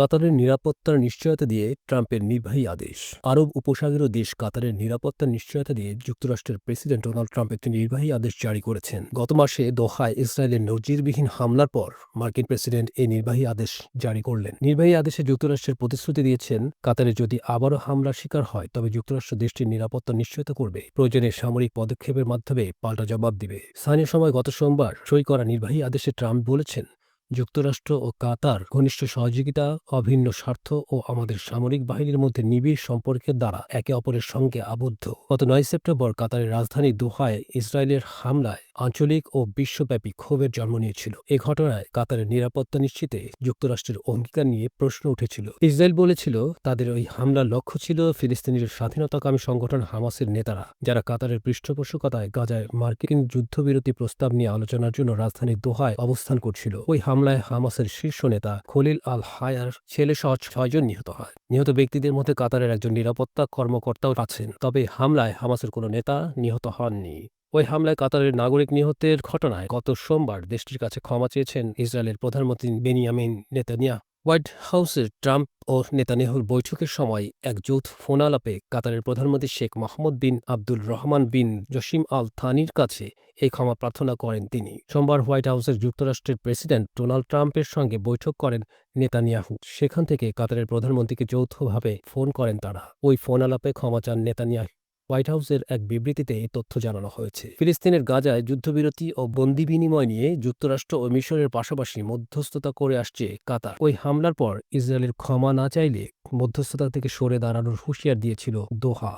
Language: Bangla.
কাতারের নিরাপত্তার নিশ্চয়তা দিয়ে ট্রাম্পের নির্বাহী আদেশ। আরব উপসাগরীয় দেশ কাতারের নিরাপত্তার নিশ্চয়তা দিয়ে যুক্তরাষ্ট্রের প্রেসিডেন্ট ডোনাল্ড ট্রাম্প একটি নির্বাহী আদেশ জারি করেছেন। গত মাসে দোহায় ইসরায়েলের নজিরবিহীন হামলার পর মার্কিন প্রেসিডেন্ট এই নির্বাহী আদেশ জারি করলেন। নির্বাহী আদেশে যুক্তরাষ্ট্রের প্রতিশ্রুতি দিয়েছেন, কাতারে যদি আবারও হামলার শিকার হয়, তবে যুক্তরাষ্ট্র দেশটির নিরাপত্তা নিশ্চয়তা করবে। প্রয়োজনে সামরিক পদক্ষেপের মাধ্যমে পাল্টা জবাব দিবে। স্থানীয় সময় গত সোমবার সই করা নির্বাহী আদেশে ট্রাম্প বলেছেন যুক্তরাষ্ট্র ও কাতার ঘনিষ্ঠ সহযোগিতা, অভিন্ন স্বার্থ ও আমাদের সামরিক বাহিনীর মধ্যে নিবিড় সম্পর্কের দ্বারা একে অপরের সঙ্গে আবদ্ধ। গত নয় সেপ্টেম্বর কাতারের রাজধানী দোহায় ইসরায়েলের হামলায় আঞ্চলিক ও বিশ্বব্যাপী ক্ষোভের জন্ম নিয়েছিল। এ ঘটনায় কাতারের নিরাপত্তা নিশ্চিতে যুক্তরাষ্ট্রের অঙ্গীকার নিয়ে প্রশ্ন উঠেছিল। ইসরায়েল বলেছিল, তাদের ওই হামলার লক্ষ্য ছিল ফিলিস্তিনের স্বাধীনতাকামী সংগঠন হামাসের নেতারা, যারা কাতারের পৃষ্ঠপোষকতায় গাজায় মার্কিন যুদ্ধবিরতি প্রস্তাব নিয়ে আলোচনার জন্য রাজধানী দোহায় অবস্থান করছিল। ওই হামলায় হামাসের শীর্ষ নেতা খলিল আল হায়ার ছেলে সহ ছয়জন নিহত হয়। নিহত ব্যক্তিদের মধ্যে কাতারের একজন নিরাপত্তা কর্মকর্তাও আছেন, তবে হামলায় হামাসের কোনো নেতা নিহত হননি। ওই হামলায় কাতারের নাগরিক নিহতের ঘটনায় গত সোমবার দেশটির কাছে ক্ষমা চেয়েছেন ইসরায়েলের প্রধানমন্ত্রী বেনিয়ামিন নেতানিয়া হোয়াইট হাউসের ট্রাম্প ও নেতানিয়াহুর বৈঠকের সময় এক যৌথ ফোনালাপে কাতারের প্রধানমন্ত্রী শেখ মোহাম্মদ বিন আব্দুল রহমান বিন জসিম আল থানির কাছে এই ক্ষমা প্রার্থনা করেন তিনি। সোমবার হোয়াইট হাউসের যুক্তরাষ্ট্রের প্রেসিডেন্ট ডোনাল্ড ট্রাম্পের সঙ্গে বৈঠক করেন নেতানিয়াহু। সেখান থেকে কাতারের প্রধানমন্ত্রীকে যৌথভাবে ফোন করেন তারা। ওই ফোন আলাপে ক্ষমা চান নেতানিয়াহু। হোয়াইট হাউসের এক বিবৃতিতে এই তথ্য জানানো হয়েছে। ফিলিস্তিনের গাজায় যুদ্ধবিরতি ও বন্দি বিনিময় নিয়ে যুক্তরাষ্ট্র ও মিশরের পাশাপাশি মধ্যস্থতা করে আসছে কাতার। ওই হামলার পর ইসরায়েলের ক্ষমা না চাইলে মধ্যস্থতা থেকে সরে দাঁড়ানোর হুঁশিয়ার দিয়েছিল দোহা।